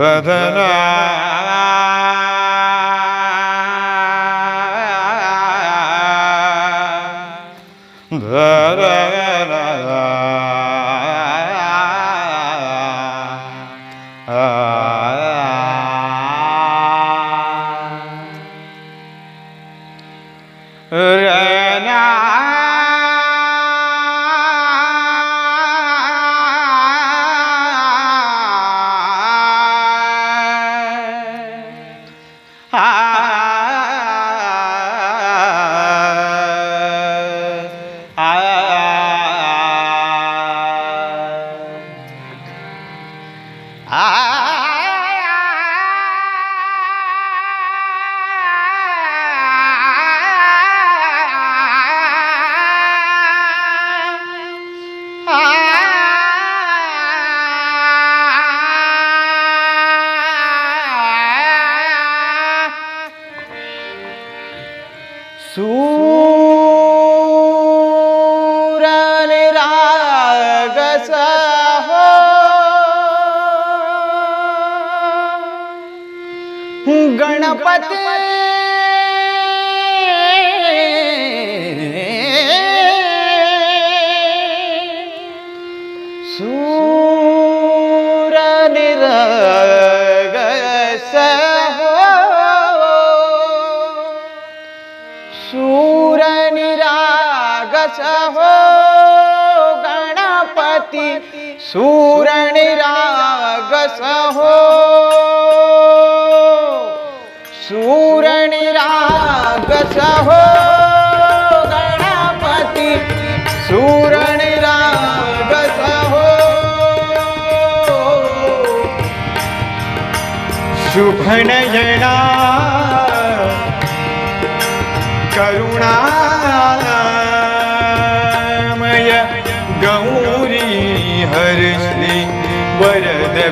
വദന ധര सूरने राग हो। गणपती निरागस हो गणपती सूर हो सूर हो गणपती सूर हो शुभ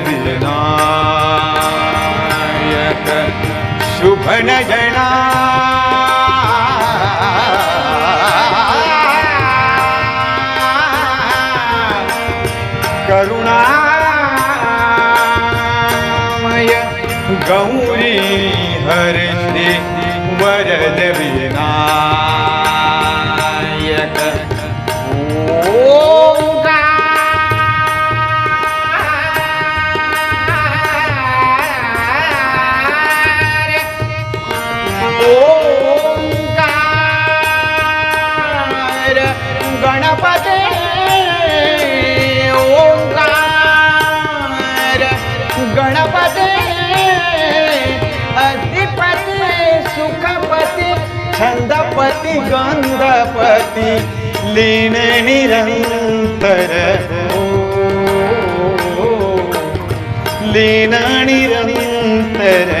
विनायक शुभ नयना। करुणामय गौरी हरश्री वरद विनायक गणपते ओंकार. गणपते अधिपती सुखपती छंदपती गंधपती लीन निरंतर. हो लीन निरंतर.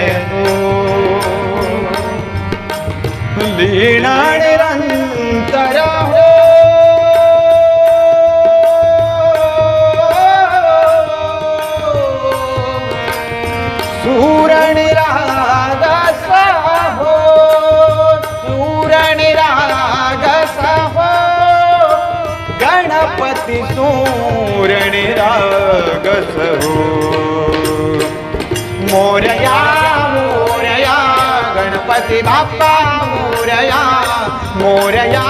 गणपती सूरण निरागस हो मोरया मोरया गणपती बाप्पा मोरया. मोरया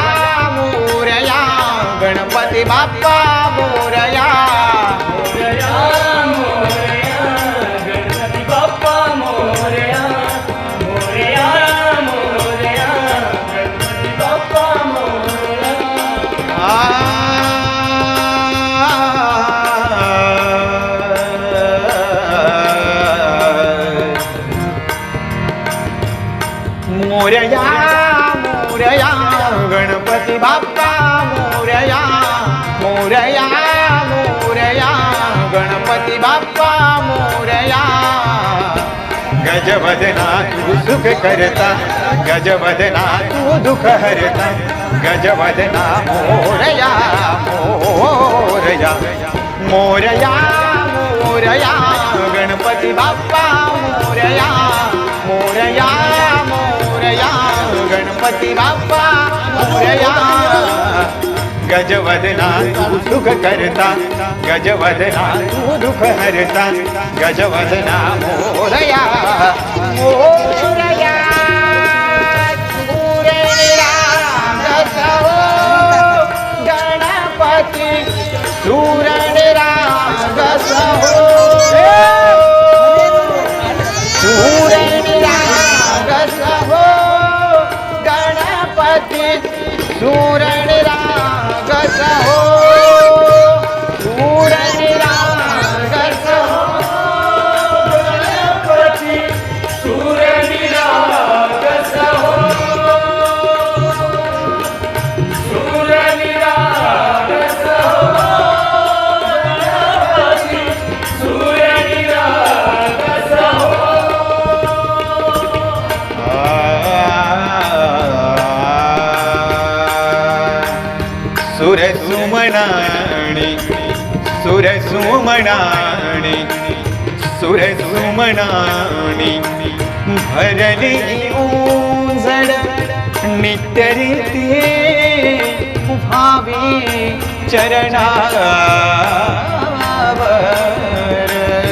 मोरया गणपती बाप्पा मोरया. मोरया मोरया गणपती बाप्पा मोरया मोरया मोरया गणपती बाप्पा मोरया. गजवदना तू सुख करता गजवदना तू दुःख हरता गजवदना मोरया मोरया. मोरया मोरया गणपती बाप्पा मोरया मोरया मोरया. गणपती बाप्पा मोरया गजवदना तू सुख करता. गजवदना तू दुःख हरता. गजवदना मोरया. मोरया सुर सुमनाणी सुर सुमनाणी सुर सुमनाणी भरली ओंजड नित्यरीती भावी चरणा